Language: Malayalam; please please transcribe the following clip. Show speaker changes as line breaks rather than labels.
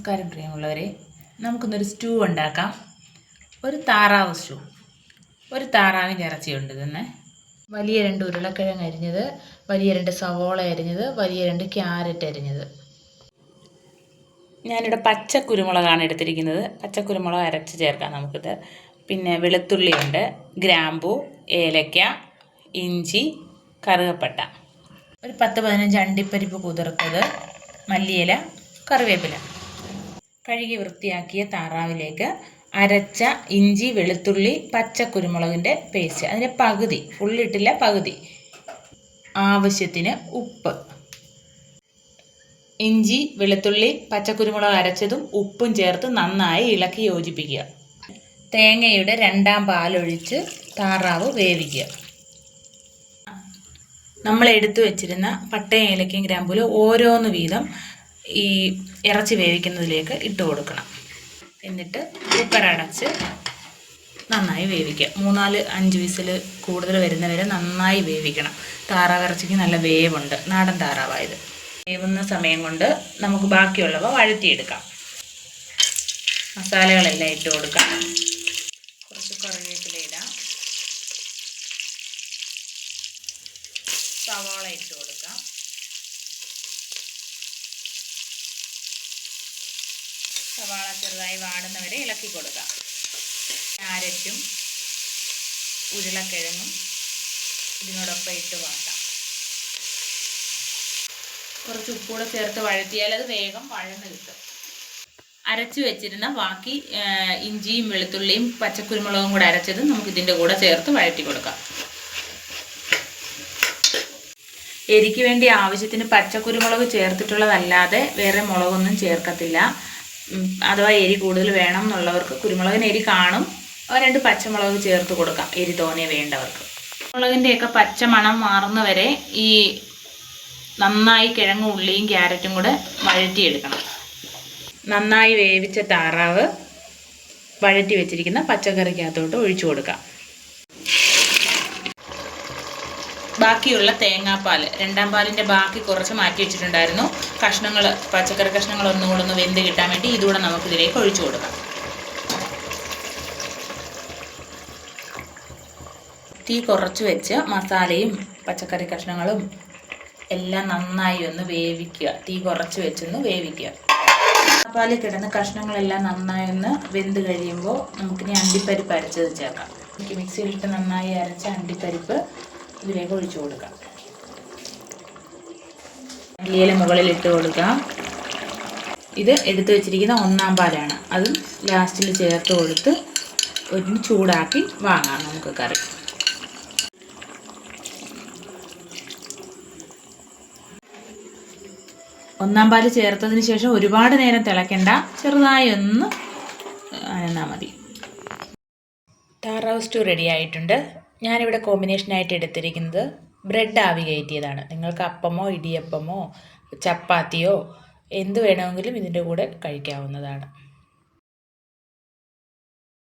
നമസ്കാരം പ്രിയമുള്ളവരെ. നമുക്കിന്നൊരു സ്റ്റൂ ഉണ്ടാക്കാം. ഒരു താറാവ് സ്റ്റൂ. ഒരു താറാവിന്റെ ഇറച്ചിയുണ്ട് തന്നെ വലിയ രണ്ട് ഉരുളക്കിഴങ്ങ് അരിഞ്ഞത് വലിയ രണ്ട് സവോള അരിഞ്ഞത് വലിയ രണ്ട് ക്യാരറ്റ് അരിഞ്ഞത്. ഞാനിവിടെ പച്ച കുരുമുളകാണ് എടുത്തിരിക്കുന്നത്. പച്ച കുരുമുളക് അരച്ച് ചേർക്കാം നമുക്കിത്. പിന്നെ വെളുത്തുള്ളിയുണ്ട് ഗ്രാമ്പു ഏലക്ക ഇഞ്ചി കറുകപ്പട്ട. ഒരു പത്ത് പതിനഞ്ച് അണ്ടിപ്പരിപ്പ് കുതിർത്തത് മല്ലിയില കറിവേപ്പില. കഴുകി വൃത്തിയാക്കിയ താറാവിലേക്ക് അരച്ച ഇഞ്ചി വെളുത്തുള്ളി പച്ച കുരുമുളകിന്റെ പേസ്റ്റ് അതിന്റെ പകുതി ഫുള്ളിട്ടില്ല പകുതി. ആവശ്യത്തിന് ഉപ്പ്. ഇഞ്ചി വെളുത്തുള്ളി പച്ചക്കുരുമുളക് അരച്ചതും ഉപ്പും ചേർത്ത് നന്നായി ഇളക്കി യോജിപ്പിക്കുക. തേങ്ങയുടെ രണ്ടാം പാലൊഴിച്ച് താറാവ് വേവിക്കുക. നമ്മൾ എടുത്തു വെച്ചിരുന്ന പട്ടയും ഏലക്കയും ഗ്രാമ്പൂൽ ഓരോന്ന് വീതം ഈ ഇറച്ചി വേവിക്കുന്നതിലേക്ക് ഇട്ട് കൊടുക്കണം. എന്നിട്ട് കുക്കർ അടച്ച് നന്നായി വേവിക്കുക. മൂന്നാൽ അഞ്ച് വിസിൽ കൂടുതൽ വരുന്നവരെ നന്നായി വേവിക്കണം. താറാവ് ഇറച്ചിക്ക് നല്ല വേവുണ്ട്. നാടൻ താറാവായത്. വേവുന്ന സമയം കൊണ്ട് നമുക്ക് ബാക്കിയുള്ളവ വഴറ്റിയെടുക്കാം. മസാലകളെല്ലാം ഇട്ട് കൊടുക്കാം. കുറച്ച് കറിവേപ്പില ഇടാം. സവാള ഇട്ട് കൊടുക്കാം. സവാള ചെറുതായി വാടുന്നവരെ ഇളക്കി കൊടുക്കാം. ക്യാരറ്റും ഉരുളക്കിഴങ്ങും ഇതിനോടൊപ്പം ഇട്ട് വാട്ടാം. കുറച്ച് ഉപ്പൂടെ ചേർത്ത് വഴറ്റിയാൽ അത് വേഗം വഴന്ന് കിട്ടും. അരച്ചു വെച്ചിരുന്ന ബാക്കി ഇഞ്ചിയും വെളുത്തുള്ളിയും പച്ചക്കുരുമുളകും കൂടെ അരച്ചത് നമുക്ക് ഇതിന്റെ കൂടെ ചേർത്ത് വഴറ്റി കൊടുക്കാം. എരിക്ക് വേണ്ടി ആവശ്യത്തിന് പച്ചക്കുരുമുളക് ചേർത്തിട്ടുള്ളതല്ലാതെ വേറെ മുളകൊന്നും ചേർക്കത്തില്ല. അഥവാ എരി കൂടുതൽ വേണം എന്നുള്ളവർക്ക് കുരുമുളകിന് എരി കാണും. രണ്ട് പച്ചമുളക് ചേർത്ത് കൊടുക്കാം എരി തോനെ വേണ്ടവർക്ക്. മുളകിന്റെയൊക്കെ പച്ച മണം മാറുന്നവരെ ഈ നന്നായി കിഴങ്ങും ഉള്ളിയും ക്യാരറ്റും കൂടെ വഴറ്റിയെടുക്കണം. നന്നായി വേവിച്ച താറാവ് വഴറ്റി വെച്ചിരിക്കുന്ന പച്ചക്കറിക്കകത്തോട്ട് ഒഴിച്ചു കൊടുക്കാം. ബാക്കിയുള്ള തേങ്ങാപ്പാൽ രണ്ടാം പാലിന്റെ ബാക്കി കുറച്ച് മാറ്റി വെച്ചിട്ടുണ്ടായിരുന്നു. കഷ്ണങ്ങൾ പച്ചക്കറി കഷ്ണങ്ങൾ ഒന്നുകൂടെ ഒന്ന് വെന്ത് കിട്ടാൻ വേണ്ടി ഇതുകൂടെ നമുക്കിതിലേക്ക് ഒഴിച്ചു കൊടുക്കാം. തീ കുറച്ച് വെച്ച് മസാലയും പച്ചക്കറി കഷ്ണങ്ങളും എല്ലാം നന്നായി ഒന്ന് വേവിക്കുക. തീ കുറച്ച് വെച്ചൊന്ന് വേവിക്കുക. പാലിൽ കിടന്ന കഷ്ണങ്ങളെല്ലാം നന്നായി ഒന്ന് വെന്ത് കഴിയുമ്പോൾ നമുക്കിനി അണ്ടിപ്പരിപ്പ് അരച്ചത് ചേർക്കാം. എനിക്ക് മിക്സിയിലിട്ട് നന്നായി അരച്ച അണ്ടിപ്പരിപ്പ് ഇതിലേക്ക് ഒഴിച്ചു കൊടുക്കാം. മല്ലിയില മുകളിൽ ഇട്ട് കൊടുക്കാം. ഇത് എടുത്തു വെച്ചിരിക്കുന്ന ഒന്നാം പാലാണ്. അതും ലാസ്റ്റിൽ ചേർത്ത് കൊടുത്ത് ഒരു ചൂടാക്കി വാങ്ങാം നമുക്ക് കറി. ഒന്നാം പാൽ ചേർത്തതിന് ശേഷം ഒരുപാട് നേരം തിളയ്ക്കണ്ട. ചെറുതായി ഒന്ന് അനന്നാൽ മതി. താറാവ് സ്റ്റൂ റെഡി ആയിട്ടുണ്ട്. ഞാനിവിടെ കോമ്പിനേഷനായിട്ട് എടുത്തിരിക്കുന്നത് ബ്രെഡ് ആവി കയറ്റിയതാണ്. നിങ്ങൾക്ക് അപ്പമോ ഇടിയപ്പമോ ചപ്പാത്തിയോ എന്ത് വേണമെങ്കിലും ഇതിന്റെ കൂടെ കഴിക്കാവുന്നതാണ്.